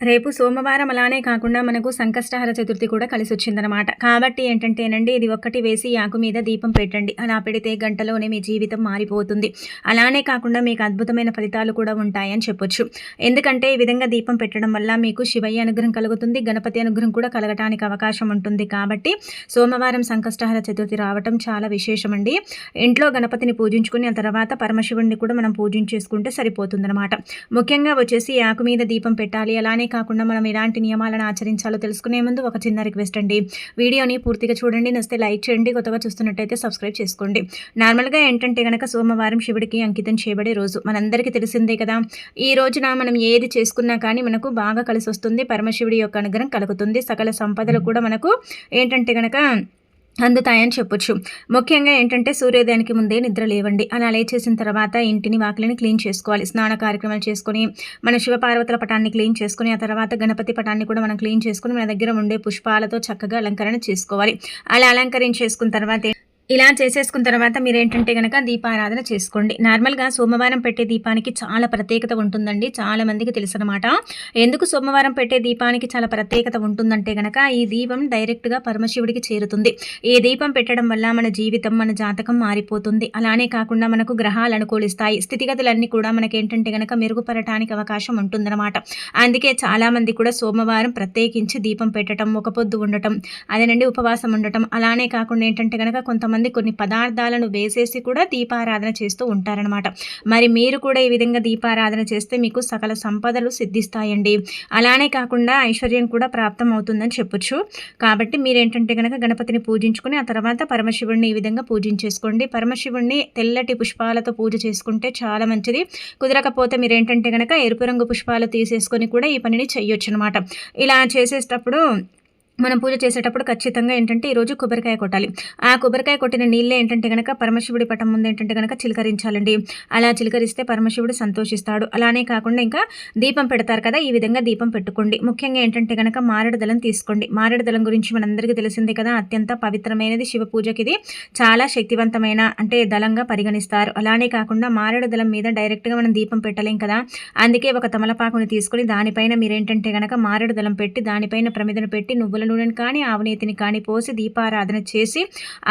రేపు సోమవారం అలానే కాకుండా మనకు సంకష్టహర చతుర్థి కూడా కలిసి వచ్చిందనమాట కాబట్టి ఏంటంటేనండి ఇది ఒక్కటి వేసి ఆకు మీద దీపం పెట్టండి. అలా పెడితే గంటలోనే మీ జీవితం మారిపోతుంది. అలానే కాకుండా మీకు అద్భుతమైన ఫలితాలు కూడా ఉంటాయని చెప్పొచ్చు. ఎందుకంటే ఈ విధంగా దీపం పెట్టడం వల్ల మీకు శివయ్య అనుగ్రహం కలుగుతుంది గణపతి అనుగ్రహం కూడా కలగటానికి అవకాశం ఉంటుంది. కాబట్టి సోమవారం సంకష్టహర చతుర్థి రావటం చాలా విశేషమండి. ఇంట్లో గణపతిని పూజించుకుని ఆ తర్వాత పరమశివుడిని కూడా మనం పూజించేసుకుంటే సరిపోతుందనమాట ముఖ్యంగా వచ్చేసి ఆకు మీద దీపం పెట్టాలి అలానే కాకుండా మనం ఎలాంటి నియమాలను ఆచరించాలో తెలుసుకునే ముందు ఒక చిన్న రిక్వెస్ట్ అండి. వీడియోని పూర్తిగా చూడండి నస్తే లైక్ చేయండి కొత్తగా చూస్తున్నట్టయితే సబ్స్క్రైబ్ చేసుకోండి. నార్మల్గా ఏంటంటే కనుక సోమవారం శివుడికి అంకితం చేయబడే రోజు మనందరికీ తెలిసిందే కదా. ఈ రోజున మనం ఏది చేసుకున్నా కానీ మనకు బాగా కలిసి వస్తుంది పరమశివుడి యొక్క అనుగ్రహం కలుగుతుంది. సకల సంపదలు కూడా మనకు ఏంటంటే కనుక అందుతాయని చెప్పొచ్చు. ముఖ్యంగా ఏంటంటే సూర్యోదయానికి ముందే నిద్ర లేవండి. అలా లేచేసిన తర్వాత ఇంటిని వాకిలిని క్లీన్ చేసుకోవాలి. స్నాన కార్యక్రమాలు చేసుకొని మన శివపార్వతుల పటాన్ని క్లీన్ చేసుకుని ఆ తర్వాత గణపతి పటాన్ని కూడా మనం క్లీన్ చేసుకుని మన దగ్గర ఉండే పుష్పాలతో చక్కగా అలంకరణ చేసుకోవాలి. అలా అలంకరించేసుకున్న తర్వాత ఇలా చేసేసుకున్న తర్వాత మీరు ఏంటంటే కనుక దీపారాధన చేసుకోండి. నార్మల్గా సోమవారం పెట్టే దీపానికి చాలా ప్రత్యేకత ఉంటుందండి. చాలా మందికి తెలుసు అనమాట ఎందుకు సోమవారం పెట్టే దీపానికి చాలా ప్రత్యేకత ఉంటుందంటే కనుక ఈ దీపం డైరెక్ట్గా పరమశివుడికి చేరుతుంది. ఈ దీపం పెట్టడం వల్ల మన జీవితం మన జాతకం మారిపోతుంది. అలానే కాకుండా మనకు గ్రహాలు అనుకూలిస్తాయి. స్థితిగతులన్నీ కూడా మనకేంటంటే కనుక మెరుగుపడటానికి అవకాశం ఉంటుందన్నమాట. అందుకే చాలామంది కూడా సోమవారం ప్రత్యేకించి దీపం పెట్టడం ఒక పొద్దు ఉండటం అదేనండి ఉపవాసం ఉండటం అలానే కాకుండా ఏంటంటే కనుక కొంతమంది కొంతమంది కొన్ని పదార్థాలను వేసేసి కూడా దీపారాధన చేస్తూ ఉంటారనమాట మరి మీరు కూడా ఈ విధంగా దీపారాధన చేస్తే మీకు సకల సంపదలు సిద్ధిస్తాయండి. అలానే కాకుండా ఐశ్వర్యం కూడా ప్రాప్తం అవుతుందని చెప్పొచ్చు. కాబట్టి మీరేంటంటే కనుక గణపతిని పూజించుకుని ఆ తర్వాత పరమశివుడిని ఈ విధంగా పూజించేసుకోండి. పరమశివుడిని తెల్లటి పుష్పాలతో పూజ చేసుకుంటే చాలా మంచిది. కుదరకపోతే మీరేంటంటే కనుక ఎరుపు రంగు పుష్పాలు తీసేసుకొని కూడా ఈ పనిని చేయొచ్చు అనమాట ఇలా చేసేటప్పుడు మనం పూజ చేసేటప్పుడు ఖచ్చితంగా ఏంటంటే ఈరోజు కొబ్బరికాయ కొట్టాలి. ఆ కొబ్బరికాయ కొట్టిన నీళ్ళే ఏంటంటే కనుక పరమశివుడి పటం ముందు ఏంటంటే కనుక చిలకరించాలండి. అలా చిలకరిస్తే పరమశివుడు సంతోషిస్తాడు. అలానే కాకుండా ఇంకా దీపం పెడతారు కదా ఈ విధంగా దీపం పెట్టుకోండి. ముఖ్యంగా ఏంటంటే కనుక మారేడుదలం తీసుకోండి. మారేడుదలం గురించి మనందరికీ తెలిసిందే కదా అత్యంత పవిత్రమైనది శివ పూజకి ఇది చాలా శక్తివంతమైన అంటే దళంగా పరిగణిస్తారు. అలానే కాకుండా మారేడుదలం మీద డైరెక్ట్గా మనం దీపం పెట్టలేం కదా. అందుకే ఒక తమలపాకుని తీసుకొని దానిపైన మీరేంటంటే కనుక మారేడు పెట్టి దానిపైన ప్రమిదను పెట్టి నువ్వుల నూనెను కానీ ఆవనీతిని కానీ పోసి దీపారాధన చేసి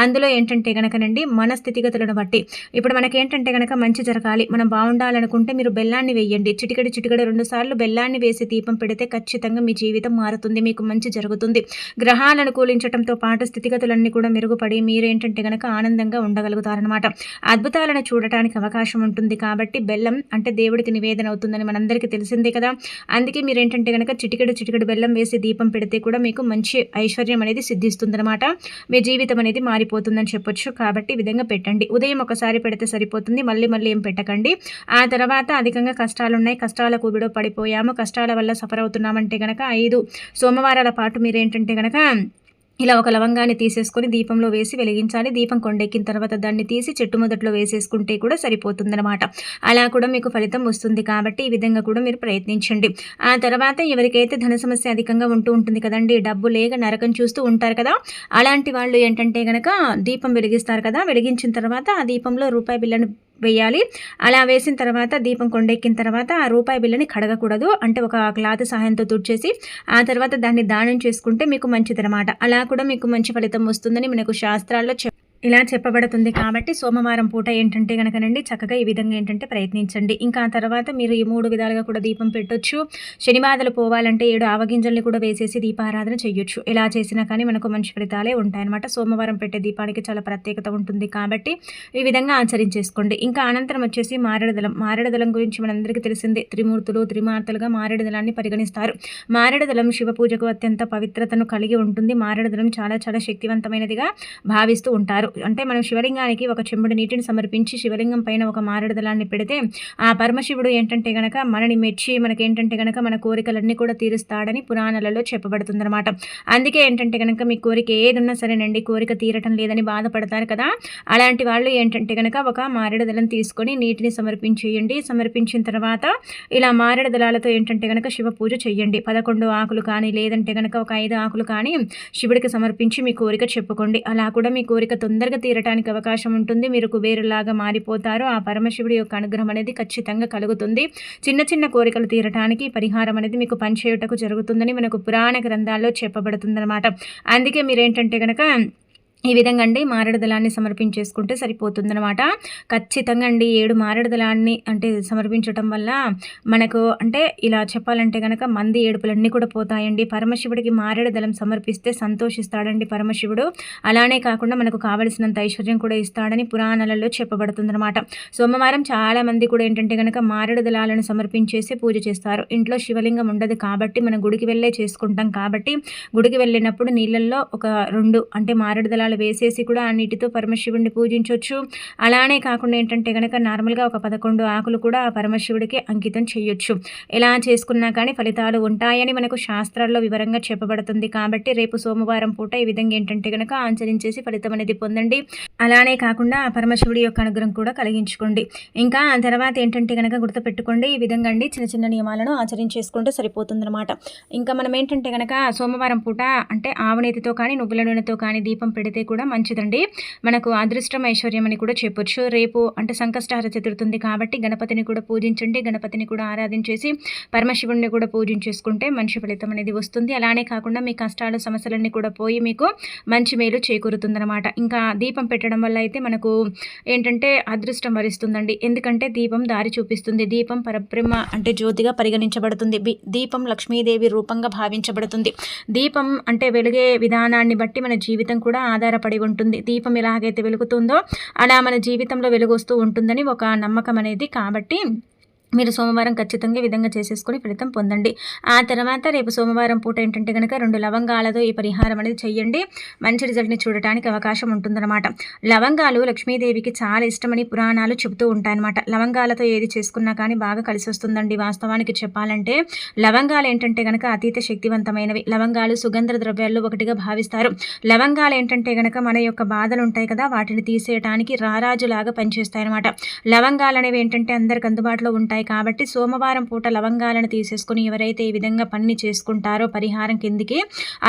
అందులో ఏంటంటే కనుకనండి మన స్థితిగతులను బట్టి. ఇప్పుడు మనకేంటంటే కనుక మంచి జరగాలి మనం బాగుండాలనుకుంటే మీరు బెల్లాన్ని వేయండి. చిటికడి చిటికడి రెండు సార్లు బెల్లాన్ని వేసి దీపం పెడితే ఖచ్చితంగా మీ జీవితం మారుతుంది మీకు మంచి జరుగుతుంది. గ్రహాలను అనుకూలించడంతో పాటు స్థితిగతులన్నీ కూడా మెరుగుపడి మీరేంటంటే కనుక ఆనందంగా ఉండగలుగుతారనమాట అద్భుతాలను చూడటానికి అవకాశం ఉంటుంది కాబట్టి బెల్లం అంటే దేవుడికి నివేదన అవుతుందని మనందరికీ తెలిసిందే కదా. అందుకే మీరేంటంటే కనుక చిటికెడు చిటికెడు బెల్లం వేసి దీపం పెడితే కూడా మీకు మంచి మంచి ఐశ్వర్యం అనేది సిద్ధిస్తుందనమాట మీ జీవితం అనేది మారిపోతుందని చెప్పొచ్చు. కాబట్టి ఈ విధంగా పెట్టండి. ఉదయం ఒకసారి పెడితే సరిపోతుంది. మళ్ళీ మళ్ళీ ఏం పెట్టకండి. ఆ తర్వాత అధికంగా కష్టాలు ఉన్నాయి కష్టాలకు విడో పడిపోయాము. కష్టాల వల్ల సఫర్ అవుతున్నామంటే కనుక ఐదు సోమవారాల పాటు మీరేంటంటే కనుక ఇలా ఒక లవంగాన్ని తీసేసుకొని దీపంలో వేసి వెలిగించాలి. దీపం కొండెక్కిన తర్వాత దాన్ని తీసి చెట్టు మొదట్లో వేసేసుకుంటే కూడా సరిపోతుందనమాట అలా కూడా మీకు ఫలితం వస్తుంది కాబట్టి ఈ విధంగా కూడా మీరు ప్రయత్నించండి. ఆ తర్వాత ఎవరికైతే ధన సమస్య అధికంగా ఉంటూ ఉంటుంది కదండి డబ్బు లేక నరకం చూస్తూ ఉంటారు కదా అలాంటి వాళ్ళు ఏంటంటే కనుక దీపం వెలిగిస్తారు కదా వెలిగించిన తర్వాత ఆ దీపంలో రూపాయి బిల్లను వేయాలి. అలా వేసిన తర్వాత దీపం కొండెక్కిన తర్వాత ఆ రూపాయి బిల్లని కడగకూడదు. అంటే ఒక క్లాత్ సహాయంతో తుడిచేసి ఆ తర్వాత దాన్ని దానం చేసుకుంటే మీకు మంచిదనమాట అలా కూడా మీకు మంచి ఫలితం వస్తుందని మనకు శాస్త్రాల్లో ఇలా చెప్పబడుతుంది కాబట్టి సోమవారం పూట ఏంటంటే కనుకనండి చక్కగా ఈ విధంగా ఏంటంటే ప్రయత్నించండి. ఇంకా తర్వాత మీరు ఈ మూడు విధాలుగా కూడా దీపం పెట్టొచ్చు. శనివాదలు పోవాలంటే ఏడు ఆవగింజల్ని కూడా వేసేసి దీపారాధన చేయొచ్చు ఇలా చేసినా కానీ మనకు మంచి ఫలితాలే ఉంటాయన్నమాట. సోమవారం పెట్టే దీపానికి చాలా ప్రత్యేకత ఉంటుంది కాబట్టి ఈ విధంగా ఆచరించేసుకోండి. ఇంకా అనంతరం వచ్చేసి మారేడుదలం. మారేడుదలం గురించి మనందరికీ తెలిసిందే. త్రిమూర్తులు త్రిమార్తలుగా మారేడుదలాన్ని పరిగణిస్తారు. మారేడుదలం శివ పూజకు అత్యంత పవిత్రతను కలిగి ఉంటుంది. మారేడుదలం చాలా చాలా శక్తివంతమైనదిగా భావిస్తూ ఉంటారు. అంటే మనం శివలింగానికి ఒక చెంబుడు నీటిని సమర్పించి శివలింగం పైన ఒక మారడదలాన్ని పెడితే ఆ పరమశివుడు ఏంటంటే గనక మనని మెచ్చి మనకేంటంటే గనక మన కోరికలన్నీ కూడా తీరుస్తాడని పురాణాలలో చెప్పబడుతుందన్నమాట. అందుకే ఏంటంటే గనక మీ కోరిక ఏది ఉన్నా సరేనండి కోరిక తీరటం లేదని బాధపడతారు కదా. అలాంటి వాళ్ళు ఏంటంటే గనక ఒక మారేడుదలను తీసుకొని నీటిని సమర్పించేయండి సమర్పించిన తర్వాత ఇలా మారేడుదలాలతో ఏంటంటే గనక శివ పూజ చెయ్యండి. పదకొండు ఆకులు కానీ లేదంటే గనక ఒక ఐదు ఆకులు కానీ శివుడికి సమర్పించి మీ కోరిక చెప్పుకోండి. అలా కూడా మీ కోరిక తొందర తొందరగా తీరటానికి అవకాశం ఉంటుంది. మీరు కుబేరులాగా మారిపోతారు. ఆ పరమశివుడి యొక్క అనుగ్రహం అనేది ఖచ్చితంగా కలుగుతుంది. చిన్న చిన్న కోరికలు తీరటానికి పరిహారం అనేది మీకు పనిచేయుటకు జరుగుతుందని మనకు పురాణ గ్రంథాల్లో చెప్పబడుతుందన్నమాట. అందుకే మీరేంటంటే కనుక ఈ విధంగా అండి మారేడు దళాన్ని సమర్పించేసుకుంటే సరిపోతుందనమాట ఖచ్చితంగా అండి ఏడు మారేడు దళాన్ని అంటే సమర్పించటం వల్ల మనకు అంటే ఇలా చెప్పాలంటే కనుక మంది ఏడుపులన్నీ కూడా పోతాయండి. పరమశివుడికి మారేడు దళం సమర్పిస్తే సంతోషిస్తాడండి పరమశివుడు. అలానే కాకుండా మనకు కావలసినంత ఐశ్వర్యం కూడా ఇస్తాడని పురాణాలలో చెప్పబడుతుందనమాట సోమవారం చాలా మంది కూడా ఏంటంటే కనుక మారేడు దళాలను సమర్పించేసి పూజ చేస్తారు. ఇంట్లో శివలింగం ఉండదు కాబట్టి మనం గుడికి వెళ్ళే చేసుకుంటాం కాబట్టి గుడికి వెళ్ళినప్పుడు నీళ్ళల్లో ఒక రెండు అంటే మారేడు దళాలు దీపాలు వేసేసి కూడా ఆ నీటితో పరమశివుడిని పూజించవచ్చు అలానే కాకుండా ఏంటంటే కనుక నార్మల్గా ఒక పదకొండు ఆకులు కూడా ఆ పరమశివుడికి అంకితం చేయొచ్చు. ఎలా చేసుకున్నా కానీ ఫలితాలు ఉంటాయని మనకు శాస్త్రాల్లో వివరంగా చెప్పబడుతుంది. కాబట్టి రేపు సోమవారం పూట ఈ విధంగా ఏంటంటే కనుక ఆచరించేసి ఫలితం అనేది పొందండి. అలానే కాకుండా ఆ పరమశివుడి యొక్క అనుగ్రహం కూడా కలిగించుకోండి. ఇంకా ఆ తర్వాత ఏంటంటే కనుక గుర్తుపెట్టుకోండి. ఈ విధంగా అండి చిన్న చిన్న నియమాలను ఆచరించేసుకుంటే సరిపోతుందన్నమాట. ఇంకా మనం ఏంటంటే కనుక సోమవారం పూట అంటే ఆవునేతితో కానీ నువ్వుల నూనెతో కానీ దీపం పెడితే కూడా మంచిదండి. మనకు అదృష్టం ఐశ్వర్యం అని కూడా చెప్పొచ్చు. రేపు అంటే సంకష్టహార చతుర్థి కాబట్టి గణపతిని కూడా పూజించండి. గణపతిని కూడా ఆరాధించేసి పరమశివుడిని కూడా పూజించేసుకుంటే మంచి ఫలితం అనేది వస్తుంది. అలానే కాకుండా మీ కష్టాలు సమస్యలన్నీ కూడా పోయి మీకు మంచి మేలు చేకూరుతుందన్నమాట. ఇంకా దీపం పెట్టడం వల్ల అయితే మనకు ఏంటంటే అదృష్టం వరిస్తుందండి. ఎందుకంటే దీపం దారి చూపిస్తుంది. దీపం పరబ్రహ్మ అంటే జ్యోతిగా పరిగణించబడుతుంది. దీపం లక్ష్మీదేవి రూపంగా భావించబడుతుంది. దీపం అంటే వెలిగే విధానాన్ని బట్టి మన జీవితం కూడా ఆధార ఆధారపడి ఉంటుంది. దీపం ఎలాగైతే వెలుగుతుందో అలా మన జీవితంలో వెలుగొస్తూ ఉంటుందని ఒక నమ్మకం అనేది. కాబట్టి మీరు సోమవారం ఖచ్చితంగా ఈ విధంగా చేసేసుకుని ఫలితం పొందండి. ఆ తర్వాత రేపు సోమవారం పూట ఏంటంటే కనుక రెండు లవంగాలతో ఈ పరిహారం అనేది చేయండి మంచి రిజల్ట్ని చూడటానికి అవకాశం ఉంటుందన్నమాట. లవంగాలు లక్ష్మీదేవికి చాలా ఇష్టమని పురాణాలు చెబుతూ ఉంటాయన్నమాట. లవంగాలతో ఏది చేసుకున్నా కానీ బాగా కలిసి వస్తుందండి వాస్తవానికి చెప్పాలంటే. లవంగాలు ఏంటంటే కనుక అతీత శక్తివంతమైనవి. లవంగాలు సుగంధ ద్రవ్యాల్లో ఒకటిగా భావిస్తారు. లవంగాలు ఏంటంటే కనుక మన యొక్క బాధలు ఉంటాయి కదా వాటిని తీసేయడానికి రారాజులాగా పనిచేస్తాయన్నమాట. లవంగాలు అనేవి ఏంటంటే అందరికి అందుబాటులో ఉంటాయి ఉంటాయి కాబట్టి సోమవారం పూట లవంగాలను తీసేసుకుని ఎవరైతే ఈ విధంగా పని చేసుకుంటారో పరిహారం కిందికి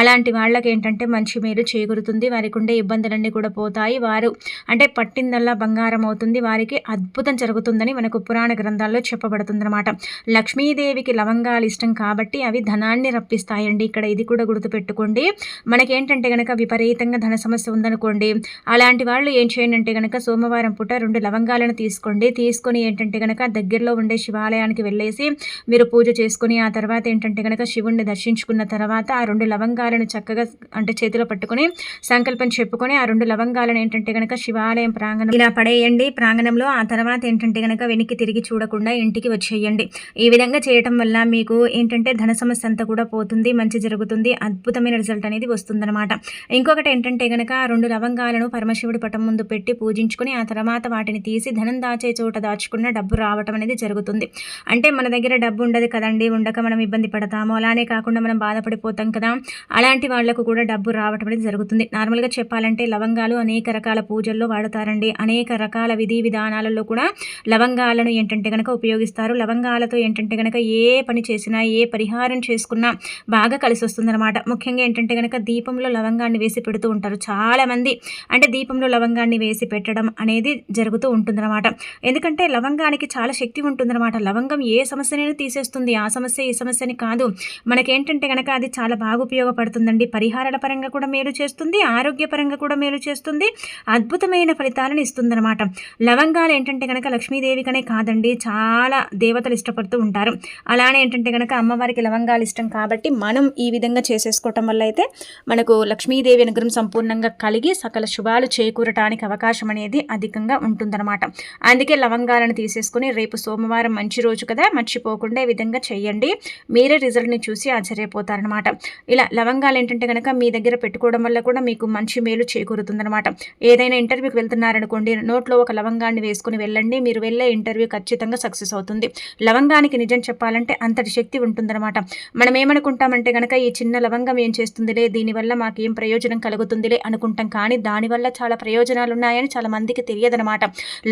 అలాంటి వాళ్ళకి ఏంటంటే మంచి మేలు చేకూరుతుంది. వారికి ఉండే ఇబ్బందులన్నీ కూడా పోతాయి. వారు అంటే పట్టిందల్లా బంగారం అవుతుంది. వారికి అద్భుతం జరుగుతుందని మనకు పురాణ గ్రంథాల్లో చెప్పబడుతుందన్నమాట. లక్ష్మీదేవికి లవంగాలు ఇష్టం కాబట్టి అవి ధనాన్ని రప్పిస్తాయండి. ఇక్కడ ఇది కూడా గుర్తుపెట్టుకోండి. మనకేంటంటే కనుక విపరీతంగా ధన సమస్య ఉందనుకోండి అలాంటి వాళ్ళు ఏం చేయండి అంటే కనుక సోమవారం పూట రెండు లవంగాలను తీసుకోండి. తీసుకొని ఏంటంటే కనుక దగ్గరలో ఉండే శివాలయానికి వెళ్ళేసి మీరు పూజ చేసుకుని ఆ తర్వాత ఏంటంటే కనుక శివుణ్ణి దర్శించుకున్న తర్వాత ఆ రెండు లవంగాలను చక్కగా అంటే చేతిలో పట్టుకుని సంకల్పం చెప్పుకొని ఆ రెండు లవంగాలను ఏంటంటే కనుక శివాలయం ప్రాంగణం ఇలా పడేయండి. ప్రాంగణంలో ఆ తర్వాత ఏంటంటే కనుక వెనక్కి తిరిగి చూడకుండా ఇంటికి వచ్చేయండి. ఈ విధంగా చేయటం వల్ల మీకు ఏంటంటే ధన సమస్య అంతా కూడా పోతుంది మంచి జరుగుతుంది అద్భుతమైన రిజల్ట్ అనేది వస్తుందన్నమాట. ఇంకొకటి ఏంటంటే కనుక రెండు లవంగాలను పరమశివుడి పటం ముందు పెట్టి పూజించుకుని ఆ తర్వాత వాటిని తీసి ధనం దాచే చోట దాచుకున్న డబ్బు రావటం అనేది జరుగుతుంది. అవుతుంది అంటే మన దగ్గర డబ్బు ఉండదు కదండి ఉండక మనం ఇబ్బంది పడతాము అలానే కాకుండా మనం బాధపడిపోతాం కదా. అలాంటి వాళ్ళకు కూడా డబ్బు రావటం అనేది జరుగుతుంది. నార్మల్గా చెప్పాలంటే లవంగాలు అనేక రకాల పూజల్లో వాడతారండి. అనేక రకాల విధి విధానాలలో కూడా లవంగాలను ఏంటంటే కనుక ఉపయోగిస్తారు. లవంగాలతో ఏంటంటే కనుక ఏ పని చేసినా ఏ పరిహారం చేసుకున్నా బాగా కలిసి వస్తుందన్నమాట ముఖ్యంగా ఏంటంటే కనుక దీపంలో లవంగాన్ని వేసి పెడుతూ ఉంటారు చాలామంది. అంటే దీపంలో లవంగాన్ని వేసి పెట్టడం అనేది జరుగుతూ ఉంటుందన్నమాట. ఎందుకంటే లవంగానికి చాలా శక్తి ఉంటుందన్నమాట. అనమాట లవంగం ఏ సమస్యనైనా తీసేస్తుంది. ఆ సమస్య ఈ సమస్యని కాదు. మనకేంటంటే కనుక అది చాలా బాగా ఉపయోగపడుతుందండి. పరిహారాల పరంగా కూడా మేలు చేస్తుంది. ఆరోగ్యపరంగా కూడా మేలు చేస్తుంది. అద్భుతమైన ఫలితాలను ఇస్తుందన్నమాట. లవంగాలు ఏంటంటే కనుక లక్ష్మీదేవికనే కాదండి. చాలా దేవతలు ఇష్టపడుతూ ఉంటారు. అలానే ఏంటంటే కనుక అమ్మవారికి లవంగాలు ఇష్టం కాబట్టి మనం ఈ విధంగా చేసేసుకోవటం వల్ల అయితే మనకు లక్ష్మీదేవి అనుగ్రహం సంపూర్ణంగా కలిగి సకల శుభాలు చేకూరటానికి అవకాశం అనేది అధికంగా ఉంటుందన్నమాట. అందుకే లవంగాలను తీసేసుకుని రేపు సోమవారం మంచి రోజు కదా మర్చిపోకుండా ఈ విధంగా చేయండి. మీరే రిజల్ట్ని చూసి ఆశ్చర్యపోతారనమాట ఇలా లవంగాలు ఏంటంటే కనుక మీ దగ్గర పెట్టుకోవడం వల్ల కూడా మీకు మంచి మేలు చేకూరుతుందనమాట ఏదైనా ఇంటర్వ్యూకి వెళ్తున్నారనుకోండి నోట్లో ఒక లవంగాన్ని వేసుకుని వెళ్ళండి మీరు వెళ్ళే ఇంటర్వ్యూ ఖచ్చితంగా సక్సెస్ అవుతుంది. లవంగానికి నిజం చెప్పాలంటే అంతటి శక్తి ఉంటుందన్నమాట. మనం ఏమనుకుంటామంటే కనుక ఈ చిన్న లవంగం ఏం చేస్తుందిలే దీనివల్ల మాకు ఏం ప్రయోజనం కలుగుతుందిలే అనుకుంటాం. కానీ దానివల్ల చాలా ప్రయోజనాలు ఉన్నాయని చాలా మందికి తెలియదనమాట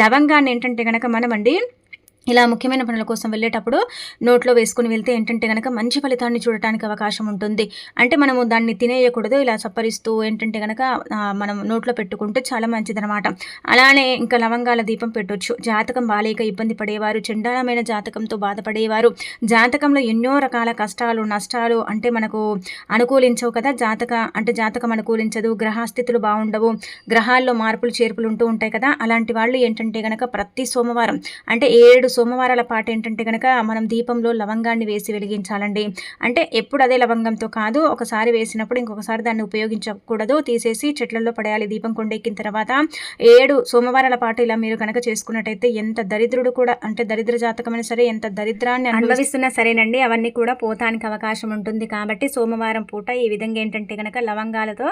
లవంగాన్ని ఏంటంటే కనుక మనమండి ఇలా ముఖ్యమైన పనుల కోసం వెళ్ళేటప్పుడు నోట్లో వేసుకుని వెళ్తే ఏంటంటే కనుక మంచి ఫలితాన్ని చూడటానికి అవకాశం ఉంటుంది. అంటే మనము దాన్ని తినేయకూడదు ఇలా సప్పరిస్తూ ఏంటంటే కనుక మనం నోట్లో పెట్టుకుంటే చాలా మంచిదనమాట అలానే ఇంకా లవంగాల దీపం పెట్టొచ్చు. జాతకం బాలేక ఇబ్బంది పడేవారు చండాలమైన జాతకంతో బాధపడేవారు. జాతకంలో ఎన్నో రకాల కష్టాలు నష్టాలు అంటే మనకు అనుకూలించవు కదా. జాతక అంటే జాతకం అనుకూలించదు గ్రహస్థితులు బాగుండవు గ్రహాల్లో మార్పులు చేర్పులు ఉంటూ ఉంటాయి కదా. అలాంటి వాళ్ళు ఏంటంటే కనుక ప్రతి సోమవారం అంటే ఏడు సోమవారాల పాటు ఏంటంటే కనుక మనం దీపంలో లవంగాన్ని వేసి వెలిగించాలండి. అంటే ఎప్పుడు అదే లవంగంతో కాదు ఒకసారి వేసినప్పుడు ఇంకొకసారి దాన్ని ఉపయోగించకూడదు. తీసేసి చెట్లలో పడేయాలి దీపం కొండెక్కిన తర్వాత ఏడు సోమవారాల పాటు ఇలా మీరు కనుక చేసుకున్నట్టయితే ఎంత దరిద్రుడు కూడా అంటే దరిద్ర జాతకమైన సరే ఎంత దరిద్రాన్ని అనుభవిస్తున్నా సరేనండి. అవన్నీ కూడా పోతానికి అవకాశం ఉంటుంది కాబట్టి సోమవారం పూట ఈ విధంగా ఏంటంటే కనుక లవంగాలతో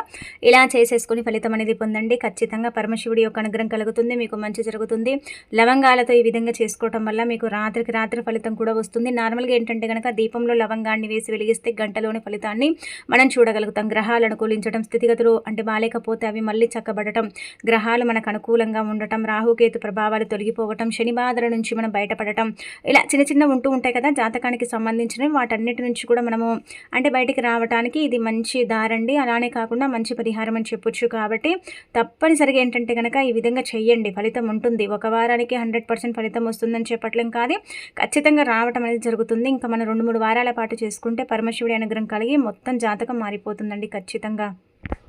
ఇలా చేసేసుకుని ఫలితం అనేది పొందండి. ఖచ్చితంగా పరమశివుడి యొక్క అనుగ్రహం కలుగుతుంది మీకు మంచి జరుగుతుంది. లవంగాలతో ఈ విధంగా చేసుకోవటం వల్ల మీకు రాత్రికి రాత్రి ఫలితం కూడా వస్తుంది. నార్మల్గా ఏంటంటే కనుక దీపంలో లవంగాన్ని వేసి వెలిగిస్తే గంటలోని ఫలితాన్ని మనం చూడగలుగుతాం. గ్రహాలు అనుకూలించడం స్థితిగతులు అంటే బాలేకపోతే అవి మళ్ళీ చక్కబడటం గ్రహాలు మనకు అనుకూలంగా ఉండటం రాహుకేతు ప్రభావాలు తొలగిపోవటం శని బాధల నుంచి మనం బయటపడటం ఇలా చిన్న చిన్న ఉంటూ ఉంటాయి కదా జాతకానికి సంబంధించినవి. వాటన్నిటి నుంచి కూడా మనము అంటే బయటికి రావడానికి ఇది మంచి దారండి. అలానే కాకుండా మంచి పరిహారం అని చెప్పొచ్చు కాబట్టి తప్పనిసరిగా ఏంటంటే కనుక ఈ విధంగా చెయ్యండి. ఫలితం ఉంటుంది. ఒక వారానికి హండ్రెడ్ పర్సెంట్ ఫలితం వస్తుందని చేపట్టలేం కాదు. ఖచ్చితంగా రావటం అనేది జరుగుతుంది. ఇంకా మనం రెండు మూడు వారాల పాటు చేసుకుంటే పరమశివుడి అనుగ్రహం కలిగి మొత్తం జాతకం మారిపోతుందండి ఖచ్చితంగా.